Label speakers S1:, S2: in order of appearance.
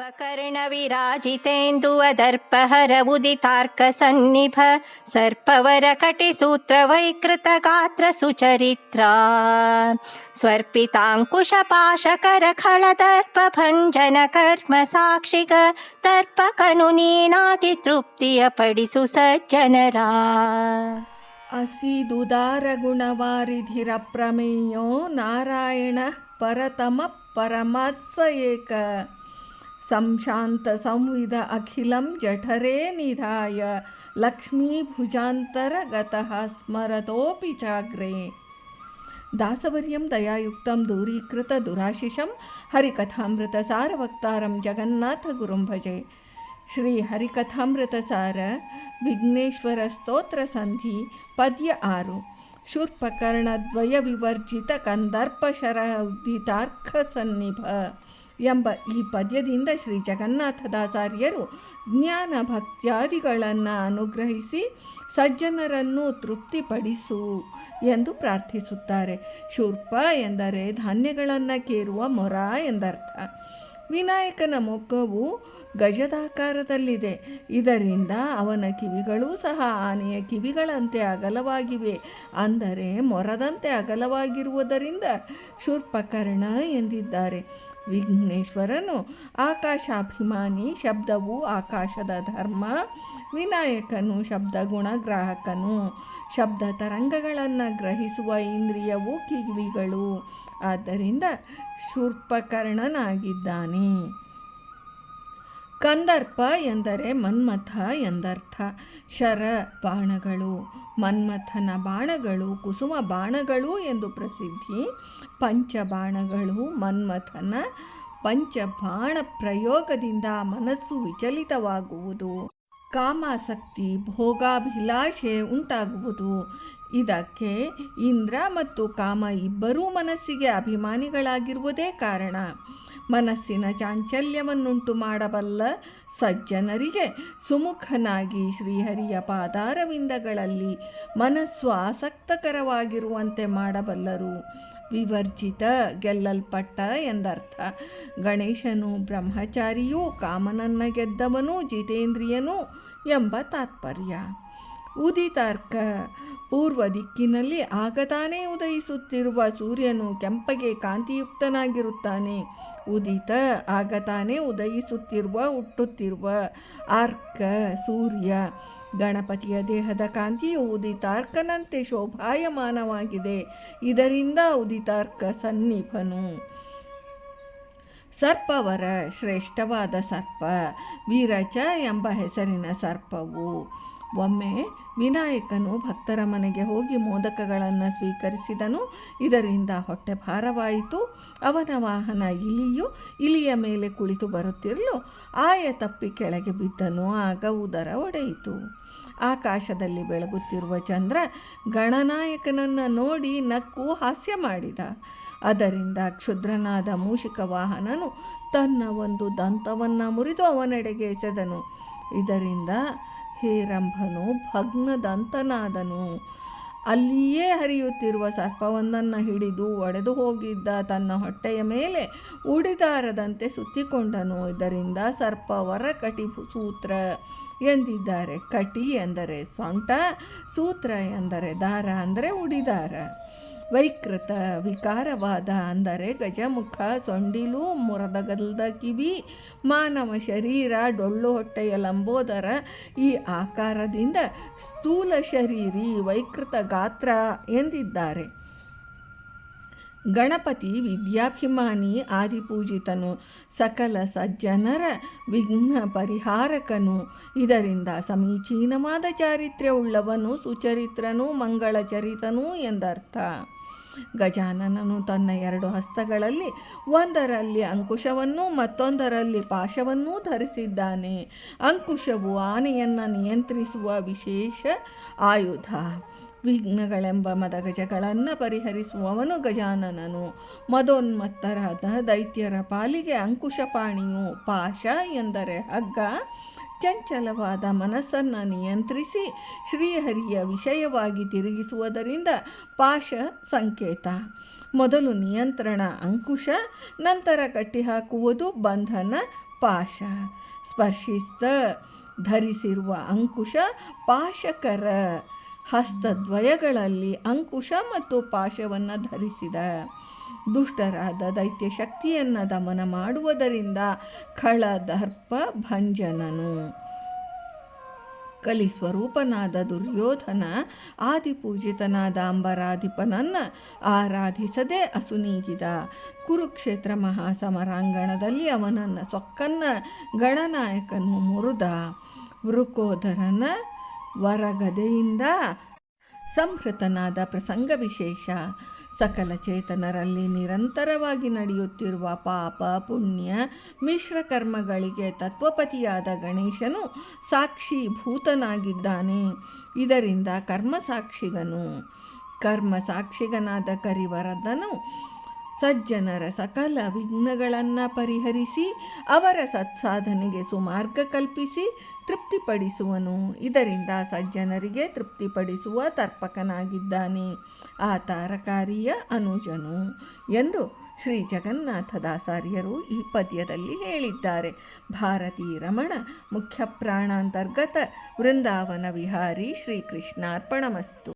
S1: कर्णविराजितेन्दुवदर्पहर उदितार्कसन्निभ सर्पवरकटिसूत्रवैकृतगात्रसुचरित्रा। स्वर्पिताङ्कुशपाशकरखलदर्पभञ्जनकर्म साक्षिगतर्पकनुनीनादितृप्ति अपडिसु सज्जनरा असिदुदारगुणवारिधिरप्रमेयो नारायणः परतमः
S2: परमात्स एक ಗುಣವಾರಿಧಿರ ಪ್ರಮೇಯೋ ನಾರಾಯಣ ಪರತಮ ಪರಮಾತ್ಸ ಏಕ ಸಂಶಾಂತ ಸಂವಿಧ ಅಖಿಲಂ ಜಠರೇ ನಿಧಾಯ ಲಕ್ಷ್ಮೀಭುಜಾಂತರ ಗತಃ ಸ್ಮರತೋಪಿ ಚಾಗ್ರೆ ದಾಸವರ್ಯಂ ದಯಾಯುಕ್ತಂ ದೂರೀಕೃತ ಎಂಬ ಈ ಪದ್ಯದಿಂದ ಶ್ರೀ ಜಗನ್ನಾಥದಾಚಾರ್ಯರು ಜ್ಞಾನ ಭಕ್ತ್ಯಾದಿಗಳನ್ನು ಅನುಗ್ರಹಿಸಿ ಸಜ್ಜನರನ್ನು ತೃಪ್ತಿಪಡಿಸು ಎಂದು ಪ್ರಾರ್ಥಿಸುತ್ತಾರೆ. ಶೂರ್ಪ ಎಂದರೆ ಧಾನ್ಯಗಳನ್ನು ಕೇರುವ ಮೊರ ಎಂದರ್ಥ. ವಿನಾಯಕನ ಮೊಗ್ಗವು ಗಜದಾಕಾರದಲ್ಲಿದೆ. ಇದರಿಂದ ಅವನ ಕಿವಿಗಳೂ ಸಹ ಆನೆಯ ಕಿವಿಗಳಂತೆ ಅಗಲವಾಗಿವೆ. ಅಂದರೆ ಮೊರದಂತೆ ಅಗಲವಾಗಿರುವುದರಿಂದ ಶೂರ್ಪಕರ್ಣ ಎಂದಿದ್ದಾರೆ. ವಿಘ್ನೇಶ್ವರನು ಆಕಾಶಾಭಿಮಾನಿ, ಶಬ್ದವು ಆಕಾಶದ ಧರ್ಮ, ವಿನಾಯಕನು ಶಬ್ದ ಗುಣಗ್ರಾಹಕನು ಶಬ್ದ ತರಂಗಗಳನ್ನು ಗ್ರಹಿಸುವ ಇಂದ್ರಿಯವು ಕಿವಿಗಳು. ಆದ್ದರಿಂದ ಶೂರ್ಪಕರ್ಣನಾಗಿದ್ದಾನೆ. ಕಂದರ್ಪ ಎಂದರೆ ಮನ್ಮಥ ಎಂದರ್ಥ. ಶರ ಬಾಣಗಳು, ಮನ್ಮಥನ ಬಾಣಗಳು, ಕುಸುಮ ಬಾಣಗಳು ಎಂದು ಪ್ರಸಿದ್ಧಿ. ಪಂಚಬಾಣಗಳು ಮನ್ಮಥನ ಪಂಚಬಾಣ ಪ್ರಯೋಗದಿಂದ ಮನಸ್ಸು ವಿಚಲಿತವಾಗುವುದು. ಕಾಮಾಸಕ್ತಿ, ಭೋಗಾಭಿಲಾಷೆ ಉಂಟಾಗುವುದು. ಇದಕ್ಕೆ ಇಂದ್ರ ಮತ್ತು ಕಾಮ ಇಬ್ಬರೂ ಮನಸ್ಸಿಗೆ ಅಭಿಮಾನಿಗಳಾಗಿರುವುದೇ ಕಾರಣ. ಮನಸ್ಸಿನ ಚಾಂಚಲ್ಯವನ್ನುಂಟು ಮಾಡಬಲ್ಲ ಸಜ್ಜನರಿಗೆ ಸುಮುಖನಾಗಿ ಶ್ರೀಹರಿಯ ಪಾದಾರವಿಂದಗಳಲ್ಲಿ ಮನಸ್ಸು ಆಸಕ್ತಕರವಾಗಿರುವಂತೆ ಮಾಡಬಲ್ಲರು. ವಿವರ್ಜಿತ ಗೆಲ್ಲಲ್ಪಟ್ಟ ಎಂದರ್ಥ. ಗಣೇಶನು, ಬ್ರಹ್ಮಚಾರಿಯೂ, ಕಾಮನನ್ನ ಗೆದ್ದವನು, ಜಿತೇಂದ್ರಿಯನು ಎಂಬ ತಾತ್ಪರ್ಯ. ಉದಿತಾರ್ಕ. ಪೂರ್ವ ದಿಕ್ಕಿನಲ್ಲಿ ಆಗತಾನೇ ಉದಯಿಸುತ್ತಿರುವ ಸೂರ್ಯನು ಕೆಂಪಗೆ ಕಾಂತಿಯುಕ್ತನಾಗಿರುತ್ತಾನೆ. ಉದಿತ ಆಗತಾನೇ ಉದಯಿಸುತ್ತಿರುವ, ಹುಟ್ಟುತ್ತಿರುವ ಆರ್ಕ ಸೂರ್ಯ. ಗಣಪತಿಯ ದೇಹದ ಕಾಂತಿಯು ಉದಿತಾರ್ಕನಂತೆ ಶೋಭಾಯಮಾನವಾಗಿದೆ. ಇದರಿಂದ ಉದಿತಾರ್ಕ ಸನ್ನಿಭನು. ಸರ್ಪವರ ಶ್ರೇಷ್ಠವಾದ ಸರ್ಪ. ವೀರಚ ಎಂಬ ಹೆಸರಿನ ಸರ್ಪವು ಒಮ್ಮೆ ವಿನಾಯಕನು ಭಕ್ತರ ಮನೆಗೆ ಹೋಗಿ ಮೋದಕಗಳನ್ನು ಸ್ವೀಕರಿಸಿದನು. ಇದರಿಂದ ಹೊಟ್ಟೆ ಭಾರವಾಯಿತು. ಅವನ ವಾಹನ ಇಲಿಯು ಇಲಿಯ ಮೇಲೆ ಕುಳಿತು ಬರುತ್ತಿರಲು ಆಯ ತಪ್ಪಿ ಕೆಳಗೆ ಬಿದ್ದನು. ಆಗ ಉದರ ಒಡೆಯಿತು. ಆಕಾಶದಲ್ಲಿ ಬೆಳಗುತ್ತಿರುವ ಚಂದ್ರ ಗಣನಾಯಕನನ್ನು ನೋಡಿ ನಕ್ಕು ಹಾಸ್ಯ ಮಾಡಿದ. ಅದರಿಂದ ಕ್ಷುದ್ರನಾದ ಮೂಷಿಕ ವಾಹನನು ತನ್ನ ಒಂದು ದಂತವನ್ನು ಮುರಿದು ಅವನೆಡೆಗೆ ಎಸೆದನು. ಇದರಿಂದ ಹೇರಂಭನು ಭಗ್ನದಂತನಾದನು. ಅಲ್ಲಿಯೇ ಹರಿಯುತ್ತಿರುವ ಸರ್ಪವೊಂದನ್ನು ಹಿಡಿದು ಒಡೆದು ಹೋಗಿದ್ದ ತನ್ನ ಹೊಟ್ಟೆಯ ಮೇಲೆ ಉಡಿದಾರದಂತೆ ಸುತ್ತಿಕೊಂಡನು. ಇದರಿಂದ ಸರ್ಪವರ ಕಟಿ ಸೂತ್ರ ಎಂದಿದ್ದಾರೆ. ಕಟಿ ಎಂದರೆ ಸೊಂಟ, ಸೂತ್ರ ಎಂದರೆ ದಾರ ಅಂದರೆ ಉಡಿದಾರ. ವೈಕೃತ ವಿಕಾರವಾದ ಅಂದರೆ ಗಜಮುಖ, ಸೊಂಡಿಲು, ಮುರದಗಲ್ದ ಕಿವಿ, ಮಾನವ ಶರೀರ, ಡೊಳ್ಳು ಹೊಟ್ಟೆಯ ಲಂಬೋದರ ಈ ಆಕಾರದಿಂದ ಸ್ಥೂಲ ಶರೀರಿ ವೈಕೃತ ಗಾತ್ರ ಎಂದಿದ್ದಾರೆ. ಗಣಪತಿ ವಿದ್ಯಾಭಿಮಾನಿ, ಆದಿಪೂಜಿತನು, ಸಕಲ ಸಜ್ಜನರ ವಿಘ್ನ ಪರಿಹಾರಕನು. ಇದರಿಂದ ಸಮೀಚೀನವಾದ ಚಾರಿತ್ರ್ಯವುಳ್ಳವನು ಸುಚರಿತ್ರನು, ಮಂಗಳಚರಿತನೂ ಎಂದರ್ಥ. ಗಜಾನನನು ತನ್ನ ಎರಡು ಹಸ್ತಗಳಲ್ಲಿ ಒಂದರಲ್ಲಿ ಅಂಕುಶವನ್ನೂ ಮತ್ತೊಂದರಲ್ಲಿ ಪಾಶವನ್ನೂ ಧರಿಸಿದ್ದಾನೆ. ಅಂಕುಶವು ಆನೆಯನ್ನು ನಿಯಂತ್ರಿಸುವ ವಿಶೇಷ ಆಯುಧ. ವಿಘ್ನಗಳೆಂಬ ಮದಗಜಗಳನ್ನು ಪರಿಹರಿಸುವವನು ಗಜಾನನನು. ಮದೋನ್ಮತ್ತರಾದ ದೈತ್ಯರ ಪಾಲಿಗೆ ಅಂಕುಶಪಾಣಿಯು ಪಾಶ ಎಂದರೆ ಹಗ್ಗ ಚಂಚಲವಾದ ಮನಸ್ಸನ್ನು ನಿಯಂತ್ರಿಸಿ ಶ್ರೀಹರಿಯ ವಿಷಯವಾಗಿ ತಿರುಗಿಸುವುದರಿಂದ ಪಾಶ ಸಂಕೇತ. ಮೊದಲು ನಿಯಂತ್ರಣ ಅಂಕುಶ, ನಂತರ ಕಟ್ಟಿಹಾಕುವುದು ಬಂಧನ ಪಾಶ. ಸ್ಪರ್ಶಿಸ್ತ, ಧರಿಸಿರುವ ಅಂಕುಶ ಪಾಶಕರ. ಹಸ್ತದ್ವಯಗಳಲ್ಲಿ ಅಂಕುಶ ಮತ್ತು ಪಾಶವನ್ನು ಧರಿಸಿದ. ದುಷ್ಟರಾದ ದೈತ್ಯ ಶಕ್ತಿಯನ್ನು ದಮನ ಮಾಡುವುದರಿಂದ ಖಳ ದರ್ಪ ಭಂಜನನು. ಕಲಿಸ್ವರೂಪನಾದ ದುರ್ಯೋಧನ, ಆದಿಪೂಜಿತನಾದ ಅಂಬರಾಧಿಪನನ್ನು ಆರಾಧಿಸದೆ ಅಸುನೀಗಿದ ಕುರುಕ್ಷೇತ್ರ ಮಹಾಸಮರಾಂಗಣದಲ್ಲಿ ಅವನನ್ನು ಸೊಕ್ಕನ್ನ ಗಣನಾಯಕನು ಮುರುದ. ವೃಕೋದರನ ವರಗದೆಯಿಂದ ಸಂಹೃತನಾದ ಪ್ರಸಂಗ ವಿಶೇಷ. ಸಕಲ ಚೇತನರಲ್ಲಿ ನಿರಂತರವಾಗಿ ನಡೆಯುತ್ತಿರುವ ಪಾಪ, ಪುಣ್ಯ, ಮಿಶ್ರ ಕರ್ಮಗಳಿಗೆ ತತ್ವಪತಿಯಾದ ಗಣೇಶನು ಸಾಕ್ಷೀಭೂತನಾಗಿದ್ದಾನೆ. ಇದರಿಂದ ಕರ್ಮಸಾಕ್ಷಿಗನು ಕರ್ಮ ಸಾಕ್ಷಿಗನಾದ ಕರಿವರದನು ಸಜ್ಜನರ ಸಕಲ ವಿಘ್ನಗಳನ್ನು ಪರಿಹರಿಸಿ ಅವರ ಸತ್ಸಾಧನೆಗೆ ಸುಮಾರ್ಗ ಕಲ್ಪಿಸಿ ತೃಪ್ತಿಪಡಿಸುವನು. ಇದರಿಂದ ಸಜ್ಜನರಿಗೆ ತೃಪ್ತಿಪಡಿಸುವ ತರ್ಪಕನಾಗಿದ್ದಾನೆ. ಆ ತಾರಕಾರಿಯ ಅನುಜನು ಎಂದು ಶ್ರೀ ಜಗನ್ನಾಥದಾಸಾರ್ಯರು ಈ ಪದ್ಯದಲ್ಲಿ ಹೇಳಿದ್ದಾರೆ. ಭಾರತೀ ರಮಣ ಮುಖ್ಯ ಪ್ರಾಣಾಂತರ್ಗತ ವೃಂದಾವನ ವಿಹಾರಿ ಶ್ರೀಕೃಷ್ಣಾರ್ಪಣಮಸ್ತು.